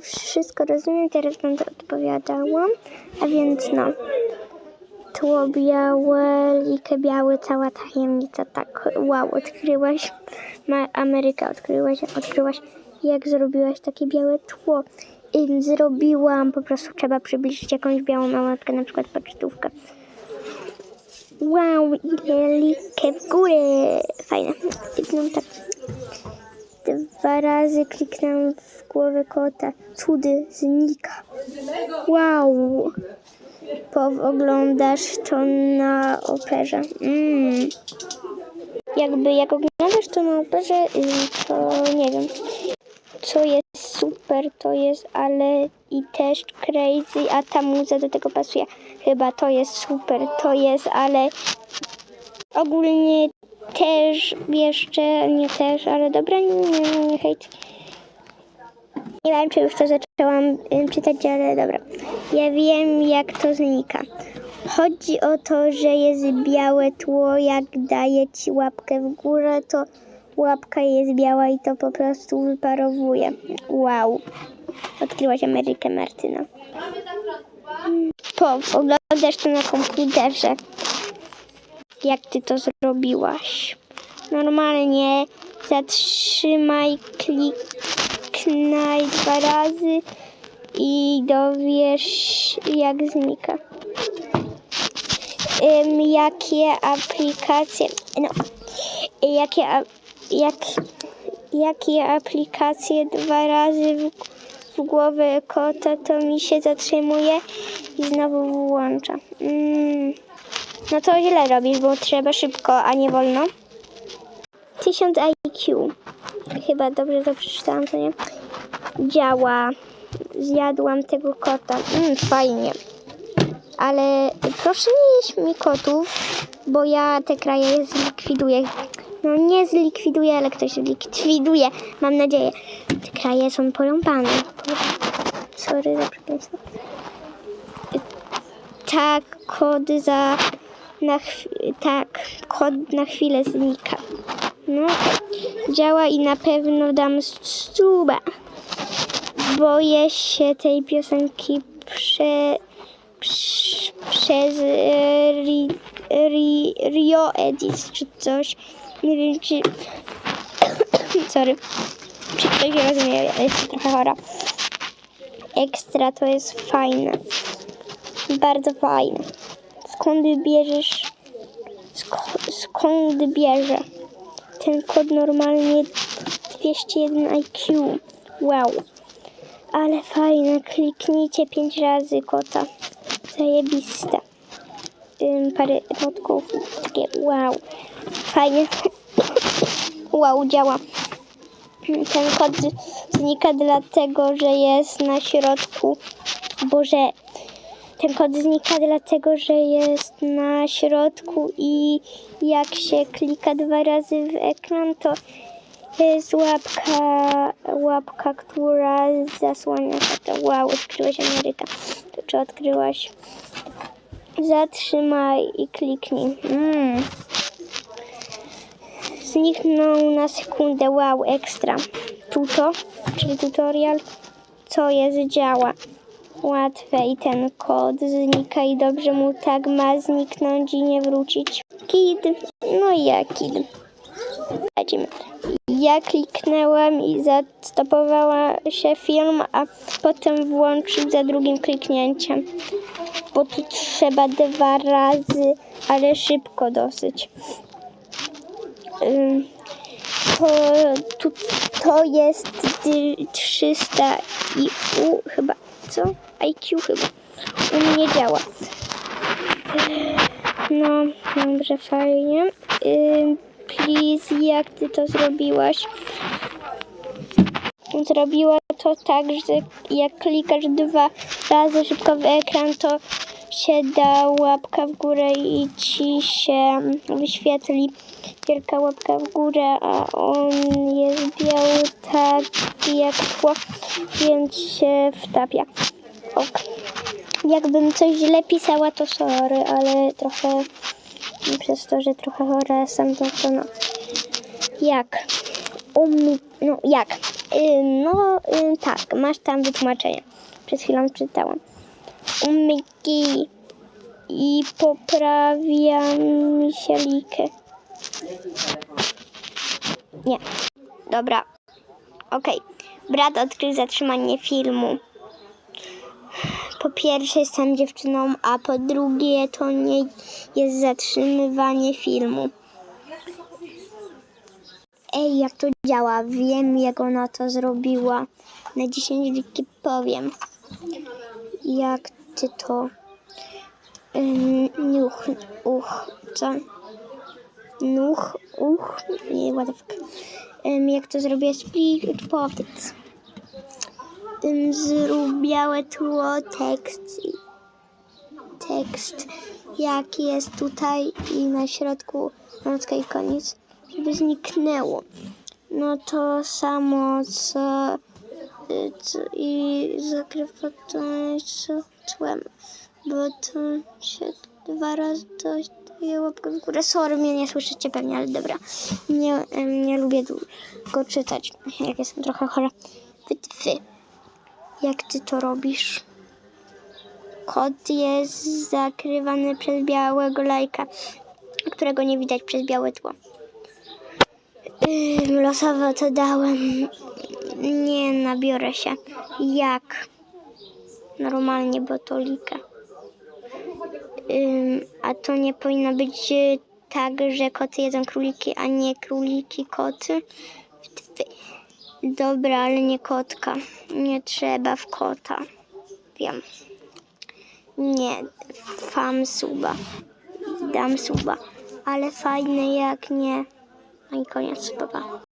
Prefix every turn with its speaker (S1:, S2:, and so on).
S1: wszystko rozumiem, teraz będę odpowiadała. A więc no, tło białe, likę biały, cała tajemnica, tak, wow, odkryłaś, Ma Amerykę odkryłaś, odkryłaś, jak zrobiłaś takie białe tło. Ym, zrobiłam, po prostu trzeba przybliżyć jakąś białą małatkę, na przykład pocztówkę. Wow, ile likę w górę, fajne. No tak, dwa razy kliknęłam w głowę kota. Cudy znika. Wow. Oglądasz to na operze. Mm. Jakby jak oglądasz to na operze, y, to nie wiem. Co jest super, to jest ale i też crazy, a ta muza do tego pasuje. Chyba to jest super, to jest ale ogólnie też jeszcze, nie też, ale dobra, nie, nie, nie hejt. Nie wiem, czy już to zaczęłam czytać, ale dobra. Ja wiem, jak to znika. Chodzi o to, że jest białe tło, jak daje ci łapkę w górę, to łapka jest biała i to po prostu wyparowuje. Wow. Odkryłaś Amerykę Martyna. Po, oglądasz to na komputerze. Jak ty to zrobiłaś? Normalnie zatrzymaj, kliknij dwa razy i dowiesz jak znika. Ym, jakie aplikacje, no, jakie, jak, jakie aplikacje dwa razy w, w głowę kota, to mi się zatrzymuje i znowu włącza. Mm. No to źle robisz, bo trzeba szybko, a nie wolno. 1000 IQ. Chyba dobrze to przeczytałam, to nie? Działa. Zjadłam tego kota. Mm, fajnie. Ale proszę nie jeść mi kotów, bo ja te kraje zlikwiduję. No nie zlikwiduję, ale ktoś zlikwiduje. Mam nadzieję. Te kraje są porąbane. Sorry za przekleństwo. Tak, kod za... Na tak, kod na chwilę znika. No, działa i na pewno dam suba. Boję się tej piosenki prze, prze, przez ri, ri, Rio Edis czy coś. Nie wiem, czy... Sorry. Czy ktoś rozumie, ja jestem trochę chora. Ekstra to jest fajne. Bardzo fajne. Skąd bierzesz? Sk- skąd bierze? Ten kod normalnie 201 IQ. Wow. Ale fajne. Kliknijcie 5 razy kota. Zajebiste. Ym, parę notków. Takie wow. Fajnie. wow, działa. Ten kod znika dlatego, że jest na środku. Boże, ten kod znika dlatego, że jest na środku i jak się klika dwa razy w ekran, to jest łapka, łapka, która zasłania to. Wow, odkryłaś Amerykę. To czy odkryłaś? Zatrzymaj i kliknij. Mm. Zniknął na sekundę. Wow, ekstra. Tuto, czyli tutorial. Co jest, działa łatwe i ten kod znika i dobrze mu tak ma zniknąć i nie wrócić. Kid, no i ja kid. Lecimy. Ja kliknęłam i zastopowała się film, a potem włączyć za drugim kliknięciem. Bo tu trzeba dwa razy, ale szybko dosyć. To, tu, to jest dy- 300 IQ chyba, co? IQ chyba. U mnie działa. No, dobrze, fajnie. Please, jak ty to zrobiłaś? Zrobiła to tak, że jak klikasz dwa razy szybko w ekran, to się da łapka w górę i ci się wyświetli wielka łapka w górę, a on jest biały tak jak tło, więc się wtapia. Ok. Jakbym coś źle pisała, to sorry, ale trochę przez to, że trochę chora jestem, to, to no. Jak? Um, no jak? Ym, no ym, tak, masz tam wytłumaczenie. Przed chwilą czytałam. Umyki i poprawia mi się likę. Nie. Dobra. Okej. Brat odkrył zatrzymanie filmu. Po pierwsze jestem dziewczyną, a po drugie to nie jest zatrzymywanie filmu. Ej, jak to działa? Wiem, jak ona to zrobiła. Na 10 wiki powiem. Jak ty to... Ym, niuch, uch, co? Nuch, uch, nie, what the fuck. Jak to zrobię? Split, powiedz. Ym, zrób białe tło, tekst. Tekst, jak jest tutaj i na środku nocka i koniec, żeby zniknęło. No to samo, co i zakrywa to tłem, bo to się dwa razy to daje łapkę w górę. Sorry, mnie nie słyszycie pewnie, ale dobra. Nie, nie lubię długo czytać, jak jestem trochę chora. Wytwy. Jak ty to robisz? Kod jest zakrywany przez białego lajka, którego nie widać przez białe tło. Losowo to dałem. Nie nabiorę się. Jak? Normalnie, bo to lika. Ym, a to nie powinno być y, tak, że koty jedzą króliki, a nie króliki koty. Dobra, ale nie kotka. Nie trzeba w kota. Wiem. Nie, fam suba. Dam suba. Ale fajne jak nie. No i koniec, papa.